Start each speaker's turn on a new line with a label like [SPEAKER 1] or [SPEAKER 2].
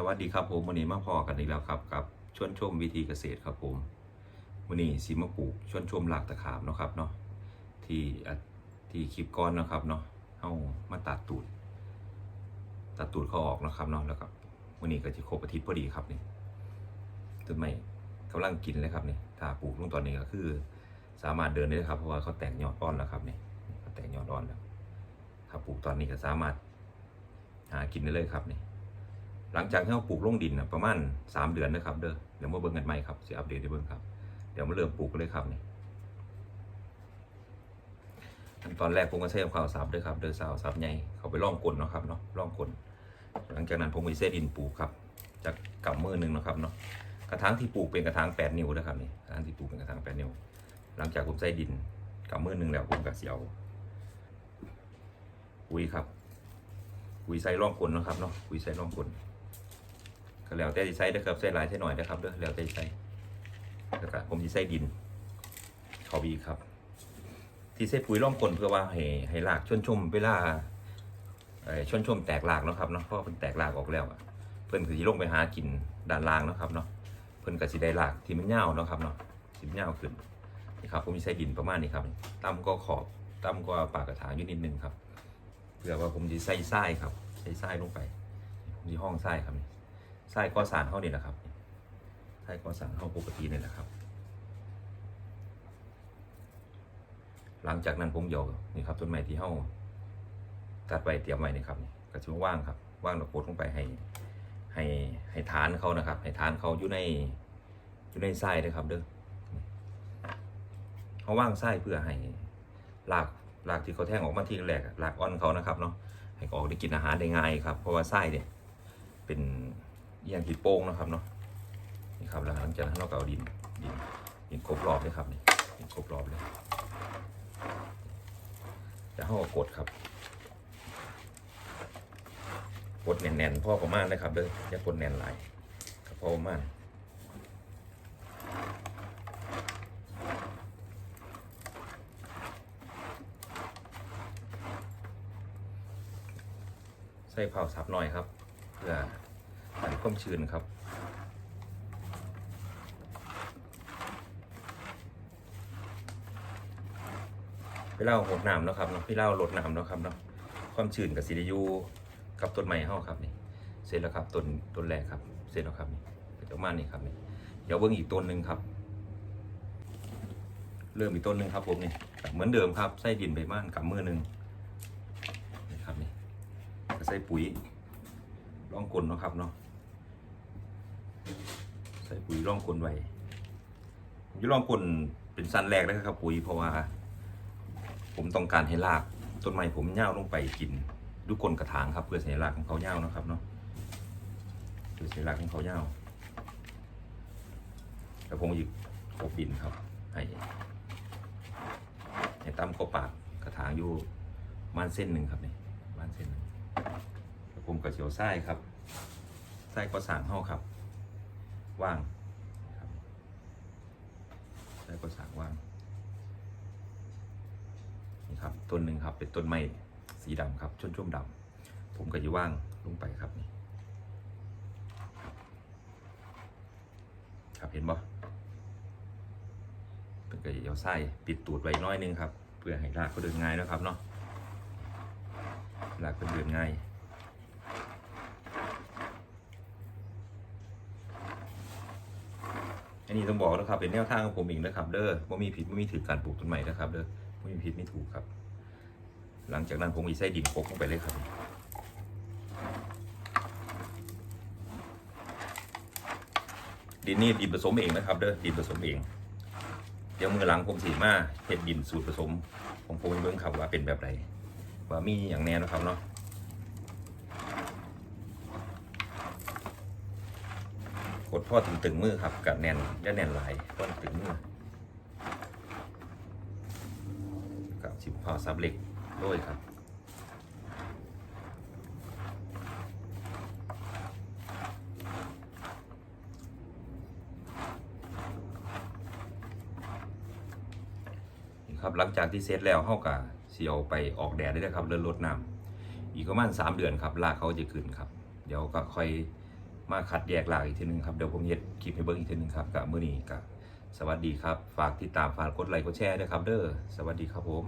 [SPEAKER 1] สวัสดีครับผมวันนี้มาพอกันอีกแล้วครับกับชวนชมวิธีเกษตรครับผมวันนี้สีมาปลูกชวนชมหลากตะขามเนาะครับเนาะที่ที่คลิปก้อนนะครับเนาะเอามาตัดตูดตัดตูดเขาออกนะครับเนาะแล้วก็วันนี้ก็จะครบอาทิตย์พอดีครับนี่ต้นไม้กำลังกินเลยครับนี่ถ้าปลูกลงตอนนี้ก็คือ สามารถเดินได้ครับเพราะว่าเขาแตกยอดอ่อนแล้วครับนี่เขาแตกยอดอ่อนแล้วถ้าปลูกตอนนี้ก็สามารถหากินได้เลยครับนี่ หลังจากที่เราปลูกลงดินนะประมาณสามเดือนนะครับเด้อเดี๋ยวมาเบิ่งกันใหม่ครับจะอัปเดตให้เบิ่งครับเดี๋ยวมาเริ่มปลูกกันเลยครับนี่ขั้นตอนแรกผมก็ใช้ข้าวสับด้วยครับเด้อสาวสับใหญ่เขาไปล่องกลนเนาะครับเนาะล่องกลหลังจากนั้นผมไปเส้ดินปลูกครับจากกำมือหนึ่งเนาะครับเนาะกระถางที่ปลูกเป็นกระถางแปดนิ้วนะครับนี่กระถางที่ปลูกเป็นกระถางแปดนิ้วหลังจากผมใส่ดินกำมือหนึ่งแล้วผมก็เสียวปุ๋ยครับปุ๋ยใส่ร่องกลนะครับเนาะปุ๋ยใส่ร่องกล ก็แล้วแต่สิใส่นะครับใส่หลายใส่หน่อยนะครับเด้อแล้วแต่สิใส่แล้วก็ผมสิใส่ดินขาบีครับ ที่ใส่ปุ๋ยร่องกลนเพื่อว่าให้ให้รากชนชมเวลาเอ่อชนชมแตกรากนะครับเนาะเพราะมันแตกรากออกแล้วเพิ่อนก็สิลงไปหากินด้านล่างนะครับเนาะเพิ่อนก็สิได้รากที่มันยาวเนะครับเนาะสิมันยาขึ้นนี่ครับผมสิใส่ดินประมาณนี้ครับต่ำก็ขอบต่ำก็ปากกระถางอยู่นิดนึงครับเพื่อว่าผมจะใส่ทรายครับใส่ทรายลงไปผมจะห้องทรายครับนี่ ไส้ก้อสารเท่านี้แหละครับไส้ก้อสารเท่าปกตินี่แหละครับ หลังจากนั้นผมโยกนี่ครับต้นไม้ที่เท่าตัดไว้เตรียมไว้นี่ครับนี่ก็จะว่างครับว่างแล้วกดลงไปให้ให้ให้ฐานเขานะครับ ให้ฐานเขาอยู่ในอยู่ในไส้นะครับเด้อเขาว่างไส้เพื่อให้รากรากที่เขาแทงออกมาที่แรกอะรากอ่อนเขานะครับเนาะให้ออกได้กินอาหารได้ง่ายครับ เพราะว่าไส้เนี่ยเป็น อียงที่โป้งนะครับเนาะนี่ครับแล้วหลังจากนั้นเราก็เอาดินดินดินครบรอบเลยครับนี่ดินครบรอบเลยจะห้ากดครับกดแน่นๆพ่อประมาณนะครับเด้ออย่ากดแน่นหลายครับพ่อประมาณใส่เผาซับหน่อยครับเพื่อ กันความชื้นครับ พี่เล่าหดน้ำเนาะครับเนาะพี่เล่าลดน้ำเนาะครับเนาะความชื้นกับซีดียูกับต้นไม้เฮาครับนี่เสร็จแล้วครับต้นต้นแรกครับ เสร็จแล้วครับนี่เป็นประมานี้ครับนี่เดี๋ยวเบิ่งอีกต้นหนึ่งครับ เริ่มอีกต้นหนึ่งครับผมนี่เหมือนเดิมครับใส่ดินไปบ้านกับมือหนึ่งนี่ครับนี่ใส่ปุ๋ยร่องกลนเนาะครับเนาะ ใส่ปุ๋ยร่องกลนไว้ผมจะร่องกลนเป็นสั้นแรกเลยครับปุ๋ยเพราะว่า ผมต้องการให้รากต้นไม้ผมเน่าลงไปกินดูกลนกระถางครับ เพื่อให้รากของเขาเน่านะครับเนาะเพื่อให้รากของเขาเน่าแล้วผมหยิบกบินครับให้ให้ตั้มก็ปากกระถางอยู่ประมาณเส้นหนึ่งครับนี่ประมาณเส้นหนึ่งแล้วผมก็เสียวไส้ครับไส้ก็สั่งเฮาครับ ว่างครับไส้ก็สั่งว่างนี่ครับต้นหนึ่งครับเป็นต้นไม้สีดำครับช่วงช่วงดำผมก็จะว่างลงไปครับนี่ครับเห็นบ่เป็นก็จะเอาไส้ปิดตูดไว้น้อยนึงครับ เพื่อให้รากเขาเดินง่ายนะครับเนาะรากเป็นเดินง่าย อันนี้ต้องบอกนะครับเป็นแนวทางของผมเองนะครับ เด้อว่ามีผิดไม่มีถือการปลูกต้นใหม่นะครับเด้อไม่มีผิดไม่ถูกครับ หลังจากนั้นผมมีใส่ดินโปกลงไปเลยครับดินนี่ดินผสมเองนะครับเด้อดินผสมเองเดี๋ยวมือหลังผมสีมาเห็ดดินสูตรผสมของผมให้เบิ่งครับว่าเป็นแบบไรว่ามีอย่างแน่นะครับเนาะ กดพ่อถึงตึงมือครับกับแน่นจะแน่นหลายพ่อถึงมือกับสิบพอซับเหล็กด้วยครับครับหลังจากที่เซตแล้วเฮากะเสียวไปออกแดดได้เลยครับเลื่อนลดน้ำอีกประมาณสามเดือนครับรากเขาจะขึ้นครับ เดี๋ยวก็ค่อย มาคัดแยกหลากอีกทีหนึงครับ เดี๋ยวผมเย็ดคลิปให้เบิ้งอีกทีหนึงครับกับมื้อนี้ก็สวัสดีครับ ฝากติดตามฝากกดไลค์กดแชร์ด้วยครับ เด้อสวัสดีครับผม